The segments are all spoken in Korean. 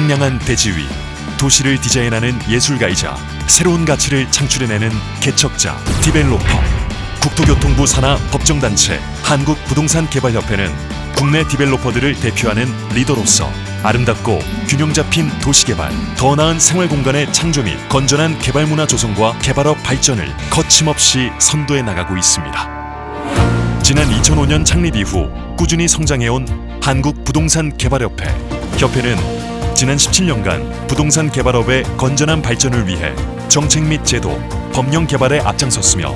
황량한 대지 위 도시를 디자인하는 예술가이자 새로운 가치를 창출해내는 개척자 디벨로퍼 국토교통부 산하 법정단체 한국부동산개발협회는 국내 디벨로퍼들을 대표하는 리더로서 아름답고 균형 잡힌 도시개발, 더 나은 생활공간의 창조 및 건전한 개발문화 조성과 개발업 발전을 거침없이 선도해 나가고 있습니다. 지난 2005년 창립 이후 꾸준히 성장해온 한국부동산개발협회. 협회는 지난 17년간 부동산 개발업의 건전한 발전을 위해 정책 및 제도, 법령 개발에 앞장섰으며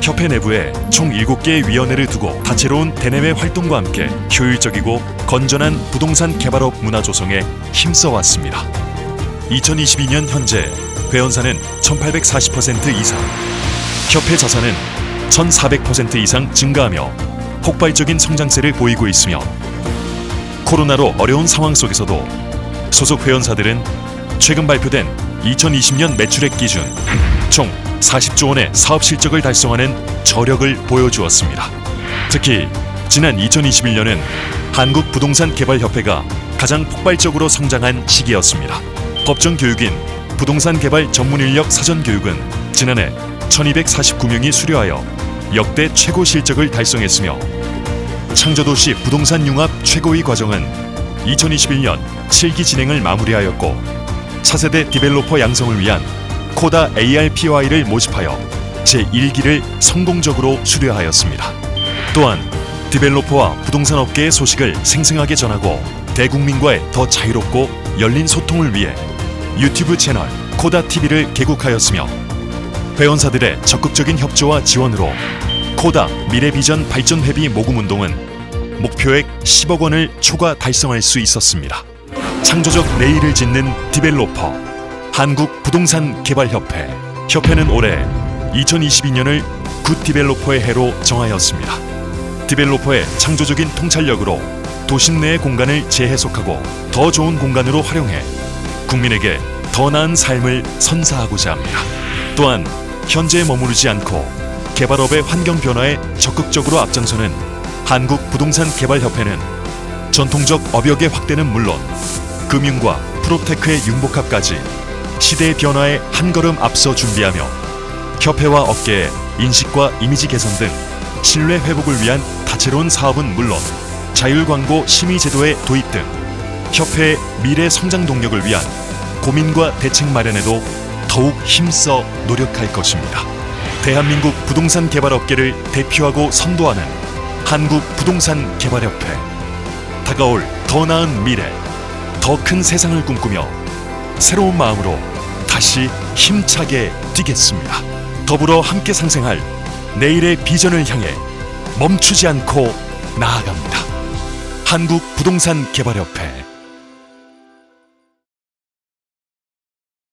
협회 내부에 총 7개의 위원회를 두고 다채로운 대내외 활동과 함께 효율적이고 건전한 부동산 개발업 문화 조성에 힘써왔습니다. 2022년 현재 회원사는 1840% 이상, 협회 자산은 1400% 이상 증가하며 폭발적인 성장세를 보이고 있으며 코로나로 어려운 상황 속에서도 소속 회원사들은 최근 발표된 2020년 매출액 기준 총 40조 원의 사업 실적을 달성하는 저력을 보여주었습니다. 특히 지난 2021년은 한국 부동산 개발 협회가 가장 폭발적으로 성장한 시기였습니다. 법정 교육인 부동산 개발 전문 인력 사전 교육은 지난해 1249명이 수료하여 역대 최고 실적을 달성했으며 창조도시 부동산 융합 최고위 과정은 2021년 7기 진행을 마무리하였고 차세대 디벨로퍼 양성을 위한 코다 ARPY를 모집하여 제1기를 성공적으로 수료하였습니다. 또한 디벨로퍼와 부동산 업계의 소식을 생생하게 전하고 대국민과의 더 자유롭고 열린 소통을 위해 유튜브 채널 코다 TV를 개국하였으며 회원사들의 적극적인 협조와 지원으로 코다 미래 비전 발전 회비 모금 운동은 목표액 10억 원을 초과 달성할 수 있었습니다. 창조적 내일을 짓는 디벨로퍼 한국 부동산 개발 협회 협회는 올해 2022년을 굿 디벨로퍼의 해로 정하였습니다. 디벨로퍼의 창조적인 통찰력으로 도심 내의 공간을 재해석하고 더 좋은 공간으로 활용해 국민에게 더 나은 삶을 선사하고자 합니다. 또한 현재에 머무르지 않고 개발업의 환경 변화에 적극적으로 앞장서는 한국 부동산 개발협회는 전통적 업역의 확대는 물론 금융과 프로테크의 융복합까지 시대의 변화에 한 걸음 앞서 준비하며 협회와 업계의 인식과 이미지 개선 등 신뢰 회복을 위한 다채로운 사업은 물론 자율 광고 심의 제도의 도입 등 협회의 미래 성장 동력을 위한 고민과 대책 마련에도 더욱 힘써 노력할 것입니다. 대한민국 부동산 개발 업계를 대표하고 선도하는 한국 부동산 개발협회. 다가올 더 나은 미래, 더 큰 세상을 꿈꾸며 새로운 마음으로 다시 힘차게 뛰겠습니다. 더불어 함께 상생할 내일의 비전을 향해 멈추지 않고 나아갑니다. 한국 부동산 개발협회